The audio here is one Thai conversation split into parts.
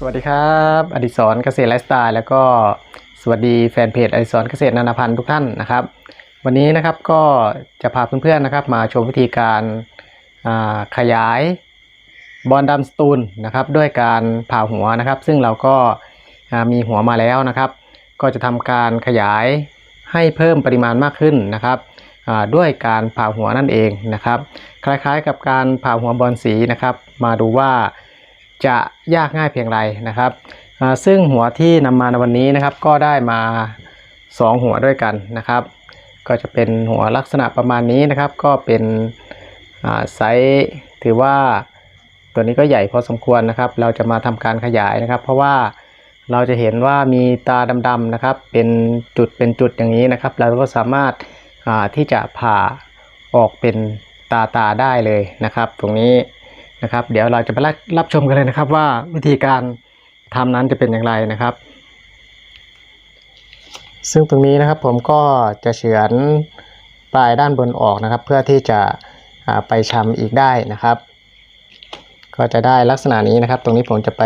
สวัสดีครับอดิศรเกษตรไลฟ์สไตล์แล้วก็สวัสดีแฟนเพจอดิศรเกษตรนานาพันธุ์ทุกท่านนะครับ วันนี้นะครับก็จะพาเพื่อนๆนะครับ มาชมวิธีการาขยายบอลดำสตูลนะครับ ด้วยการผ่าหัวนะครับ ซึ่งเราก็มีหัวมาแล้วนะครับ ก็จะทำการขยายให้เพิ่มปริมาณมากขึ้นนะครับด้วยการผ่าหัวนั่นเองนะครับ คล้ายๆกับการผ่าหัวบอลสีนะครับ มาดูว่า จะยากง่ายเพียงไรนะครับ ซึ่งหัวที่นำมาในวันนี้นะครับ ก็ได้มา 2 หัวด้วยกันนะครับ ก็จะเป็นหัวลักษณะประมาณนี้นะครับ ก็เป็นไซส์ถือว่าตัวนี้ก็ใหญ่พอสมควรนะครับ เราจะมาทำการขยายนะครับ เพราะว่าเราจะเห็นว่ามีตาดำๆนะครับ เป็นจุดเป็นจุดอย่างนี้นะครับ เราก็สามารถาที่จะผ่าออกเป็นตาตาได้เลยนะครับ ตรงนี้ นะครับ เดี๋ยวเราจะไปรับชมกันเลยนะครับว่าวิธีการทำนั้นจะเป็นอย่างไรนะครับ ซึ่งตรงนี้นะครับผมก็จะเฉือนปลายด้านบนออกนะครับ เพื่อที่จะไปชำอีกได้นะครับ ก็จะได้ลักษณะนี้นะครับ ตรงนี้ผมจะไป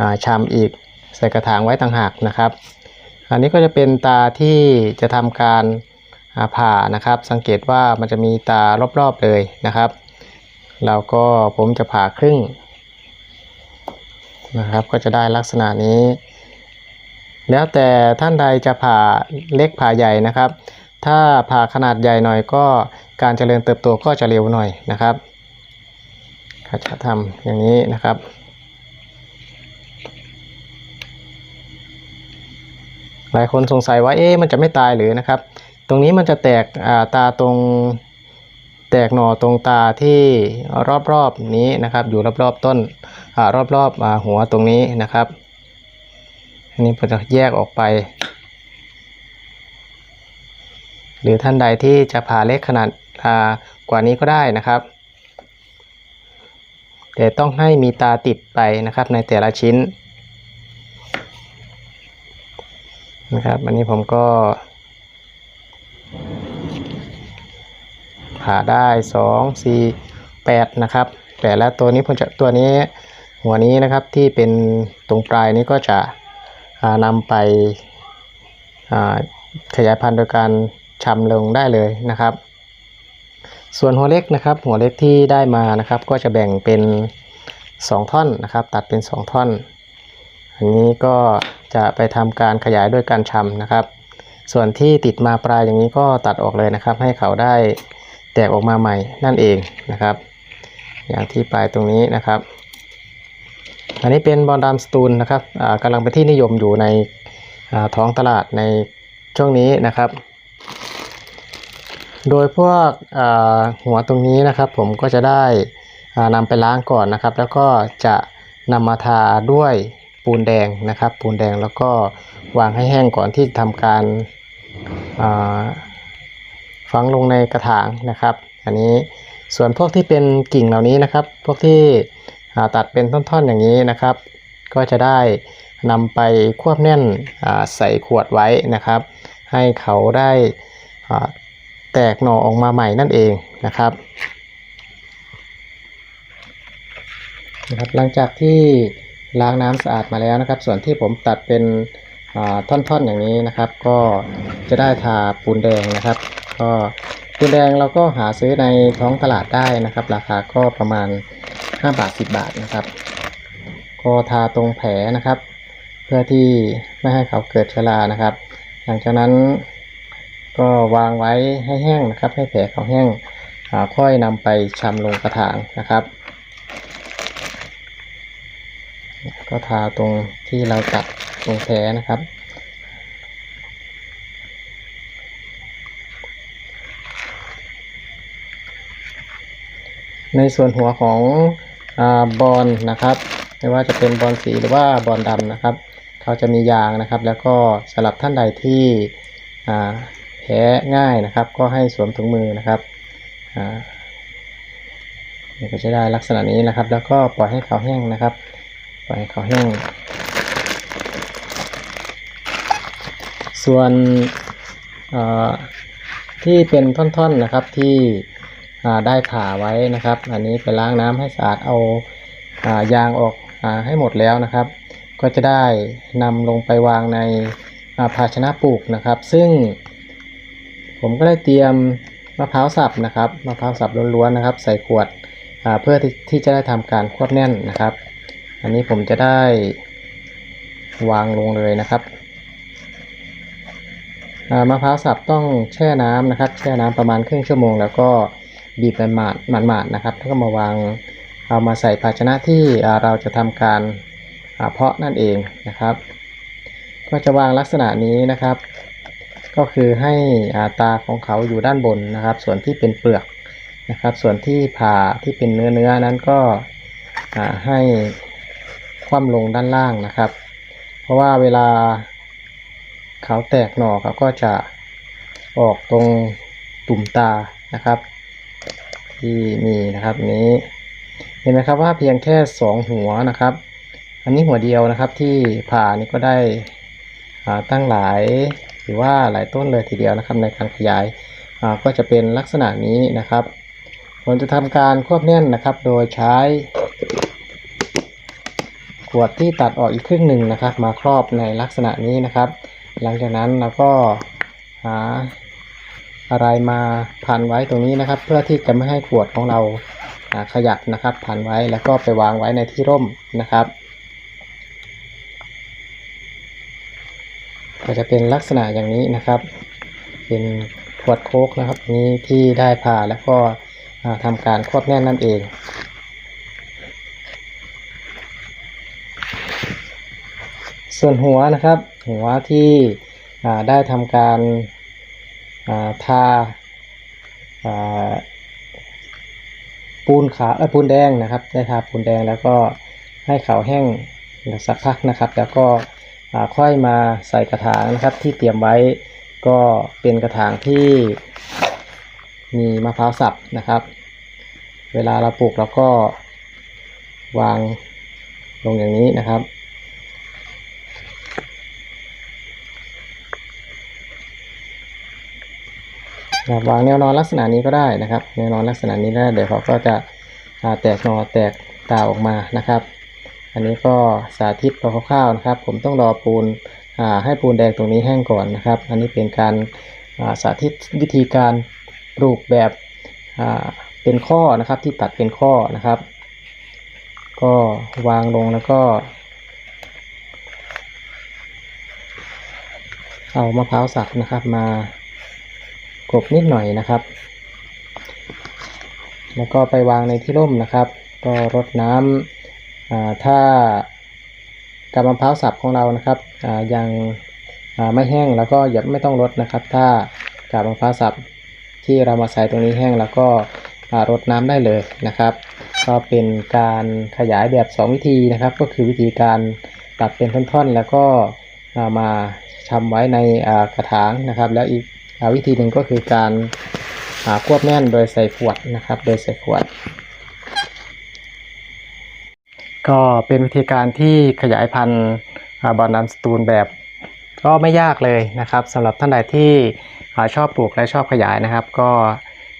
อ่าชำอีกใส่กระถางไว้ต่างหากนะครับ อันนี้ก็จะเป็นตาที่จะทำการผ่านะครับ สังเกตว่ามันจะมีตารอบๆเลยนะครับ แล้วก็ผมจะผ่าครึ่งนะครับ ก็จะได้ลักษณะนี้ แล้วแต่ท่านใดจะผ่าเล็กผ่าใหญ่นะครับ ถ้าผ่าขนาดใหญ่หน่อยก็การเจริญเติบโตก็จะเร็วหน่อยนะครับก็จะทำอย่างนี้นะครับหลายคนสงสัยว่าเอ๊ะมันจะไม่ตายหรือนะครับ ตรงนี้มันจะแตกตาตรง แตกหน่อตรงตาที่รอบๆนี้นะครับ อยู่รอบๆต้นอรอบๆอ่าหัวตรงนี้นะครับ อันนี้ผมจะแยกออกไป หรือท่านใดที่จะผ่าเล็กขนาดกว่านี้ก็ได้นะครับ แต่ต้องให้มีตาติดไปนะครับในแต่ละชิ้นนะครับ อันนี้ผมก็าได้สองสี่แปดนะครับ แต่แล้วตัวนี้ผมจะตัวนี้หัวนี้นะครับที่เป็นตรงปลายนี้ก็จะนำไปขยายพันธุ์โดยการชำลงได้เลยนะครับ ส่วนหัวเล็กนะครับ หัวเล็กที่ได้มานะครับ ก็จะแบ่งเป็น 2 ท่อนนะครับ ตัดเป็น 2 ท่อน อันนี้ก็จะไปทำการขยายด้วยการชำนะครับ ส่วนที่ติดมาปลายอย่างนี้ก็ตัดออกเลยนะครับ ให้เขาได้ แตกออกมาใหม่นั่นเองนะครับ อย่างที่ปลายตรงนี้นะครับ อันนี้เป็นบอลดามสตูลนะครับอ่ากำลังเป็นที่นิยมอยู่ในท้องตลาดในช่วงนี้นะครับ โดยพวกหัวตรงนี้นะครับ ผมก็จะได้อ่านำไปล้างก่อนนะครับ แล้วก็จะนำมาทาด้วยปูนแดงนะครับ ปูนแดงแล้วก็วางให้แห้งก่อนที่ทำการา ฝังลงในกระถางนะครับ อันนี้ส่วนพวกที่เป็นกิ่งเหล่านี้นะครับ พวกที่ตัดเป็นท่อนๆอย่างนี้นะครับ ก็จะได้นำไปควบแน่นใส่ขวดไว้นะครับ ให้เขาได้แตกหน่อออกมาใหม่นั่นเองนะครับนะครับ หลังจากที่ล้างน้ำสะอาดมาแล้วนะครับ ส่วนที่ผมตัดเป็นท่อนๆอย่างนี้นะครับ ก็จะได้ทาปูนแดงนะครับ ก็ปูนแดงเราก็หาซื้อในท้องตลาดได้นะครับ ราคาก็ประมาณ 5 บาท 10 บาทนะครับ ก็ทาตรงแผลนะครับ เพื่อที่ไม่ให้เขาเกิดชรานะครับ หลังจากนั้นก็วางไว้ให้แห้งนะครับ ให้แผลเขาแห้งค่อยนำไปชำลงกระถางนะครับ ก็ทาตรงที่เราตัดตรงแผลนะครับ ในส่วนหัวของอบอลนะครับ ไม่ว่าจะเป็นบอลสีหรือว่าบอลดำนะครับ เขาจะมียางนะครับ แล้วก็สำหรับท่านใดที่แพ้ง่ายนะครับ ก็ให้สวมถุงมือนะครับก็จะได้ลักษณะนี้นะครับ แล้วก็ปล่อยให้เขาแห้งนะครับ ปล่อยให้เขาแห้ง ส่วนที่เป็นท่อนๆนะครับที่ ได้ผ่าไว้นะครับ อันนี้ไปล้างน้ำให้สะอาดเอาอายางออกอให้หมดแล้วนะครับ ก็จะได้นำลงไปวางในาภาชนะปลูกนะครับ ซึ่ง ผมก็ได้เตรียมมะพร้าวสับนะครับมะพร้าวสับล้วนๆนะครับ ใส่ขวดเพื่อที่ที่จะได้ทำการควบแน่นนะครับ อันนี้ผมจะได้วางลงเลยนะครับมะพร้าวสับต้องแช่น้ำนะครับ แช่น้ำประมาณครึ่งชั่วโมง แล้วก็ บีบมันหมาดหมาดๆนะครับ แล้วก็มาวางเอามาใส่ภาชนะที่เราจะทำการเพาะนั่นเองนะครับ ก็จะวางลักษณะนี้นะครับ ก็คือให้อาตาของเขาอยู่ด้านบนนะครับ ส่วนที่เป็นเปลือกนะครับ ส่วนที่ผ่าที่เป็นเนื้อเนื้อนั้นก็ให้คว่ำลงด้านล่างนะครับ เพราะว่าเวลาเขาแตกหน่อเขาก็จะออกตรงตุ่มตานะครับ ที่มีนะครับนี้เห็นไหมครับว่าเพียงแค่สองหัวนะครับ อันนี้หัวเดียวนะครับที่ผ่านี่ก็ได้ตั้งหลายหรือว่าหลายต้นเลยทีเดียวนะครับในการขยายาก็จะเป็นลักษณะนี้นะครับ ผมจะทำการควบแน่นนะครับ โดยใช้ ขวดที่ตัดออกอีกครึ่งหนึ่งนะครับ มาครอบในลักษณะนี้นะครับ หลังจากนั้นเราก็หา อะไรมาพันไว้ตรงนี้นะครับ เพื่อที่จะไม่ให้ขวดของเราขยับนะครับพันไว้แล้วก็ไปวางไว้ในที่ร่มนะครับ ก็จะเป็นลักษณะอย่างนี้นะครับ เป็นขวดโค้กนะครับนี้ที่ได้ผ่าแล้วก็อ่าทำการควบแน่นนั่นเองส่วนหัวนะครับ หัวที่ได้ทำการ ทาอ่าปูนขาวเออปูนแดงนะครับ ได้ทาปูนแดงแล้วก็ให้เขาแห้งสักพักนะครับ แล้วก็ค่อยมาใส่กระถางนะครับ ที่เตรียมไว้ก็เป็นกระถางที่มีมะพร้าวสับนะครับ เวลาเราปลูกเราก็วางลงอย่างนี้นะครับ นะครับวางแนวนอนลักษณะนี้ก็ได้นะครับแนวนอนลักษณะนี้ได้เดี๋ยวเขาก็จะแตกหนอแตกตาออกมานะครับ อันนี้ก็สาธิตคร่าวๆนะครับ ผมต้องรอปูนให้ปูนแดงตรงนี้แห้งก่อนนะครับ อันนี้เป็นการาสาธิตวิธีการปลูกแบบเป็นข้อนะครับที่ตัดเป็นข้อนะครับ ก็วางลงแล้วก็เอามะพร้าวสับนะครับมา กบนิดหน่อยนะครับ แล้วก็ไปวางในที่ร่มนะครับ ก็รดน้ำอ่าถ้ากับมะพร้าวสับของเรานะครับอ่ายังอ่าไม่แห้งแล้วก็อย่าไม่ต้องรดนะครับ ถ้ากับมะพร้าวสับที่เรามาใส่ตรงนี้แห้งแล้วก็อ่ารดน้ำได้เลยนะครับ ก็เป็นการขยายแบบ 2 วิธีนะครับ ก็คือวิธีการตัดเป็นท่อนๆ แล้วก็อ่ามาทำไว้ในอ่ากระถางนะครับ แล้วอีก วิธีหนึ่งก็คือการอ่าควบแน่นโดยใส่ขวดนะครับ โดยใส่ขวด ก็เป็นวิธีการที่ขยายพันธุ์บอนน้ำสตูลแบบก็ไม่ยากเลยนะครับสำหรับท่านใดที่อ่าชอบปลูกและชอบขยายนะครับ ก็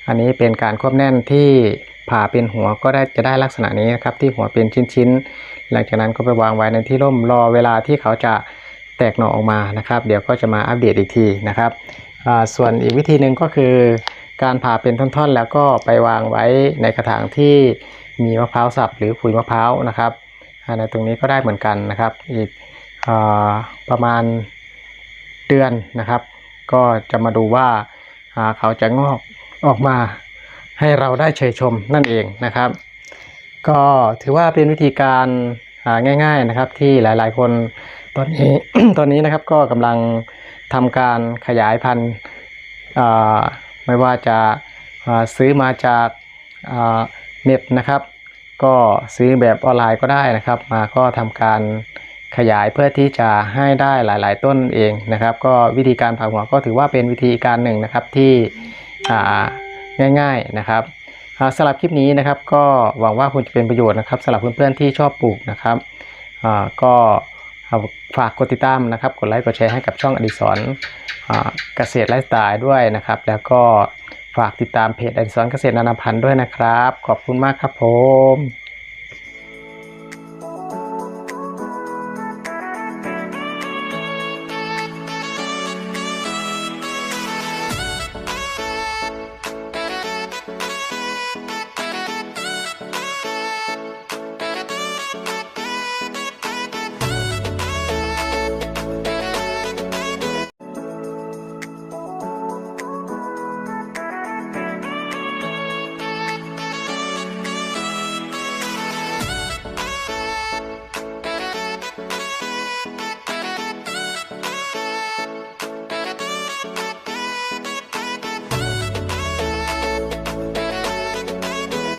อันนี้เป็นการควบแน่นที่ผ่าเป็นหัวก็ได้จะได้ลักษณะนี้นะครับ ที่หัวเป็นชิ้นๆ หลังจากนั้นก็ไปวางไว้ในที่ร่มรอเวลาที่เขาจะแตกหน่อออกมานะครับ เดี๋ยวก็จะมาอัปเดตอีกทีนะครับ ส่วนอีกวิธีหนึ่งก็คือการผ่าเป็นท่อนๆ แล้วก็ไปวางไว้ในกระถางที่มีมะพร้าวสับหรือขุยมะพร้าวนะครับในตรงนี้ก็ได้เหมือนกันนะครับ อีกอประมาณเดือนนะครับ ก็จะมาดูว่าเขาจะงอกออกมาให้เราได้เชยชมนั่นเองนะครับ ก็ถือว่าเป็นวิธีการง่าย ๆนะครับที่หลายๆคน ตอนนี้ตอนนี้นะครับก็กำลังทำการขยายพันธุ์ไม่ว่าจะาซื้อมาจากาเน็ตนะครับ ก็ซื้อแบบออนไลน์ก็ได้นะครับ มาก็ทำการขยายเพื่อที่จะให้ได้หลาย ๆ ต้นเองนะครับ ก็วิธีการผ่าหัวก็ถือว่าเป็นวิธีการหนึ่งนะครับที่ง่าย ๆนะครับสำหรับคลิปนี้นะครับ ก็หวังว่าคุณจะเป็นประโยชน์นะครับสำหรับเพื่อนๆที่ชอบปลูกนะครับก็ ฝากกดติดตามนะครับ กดไลค์กดแชร์ให้กับช่องอดิศรเกษตรไลฟ์สไตล์ด้วยนะครับ แล้วก็ฝากติดตามเพจอดิศรเกษตรนานาพันธุ์ด้วยนะครับ ขอบคุณมากครับผม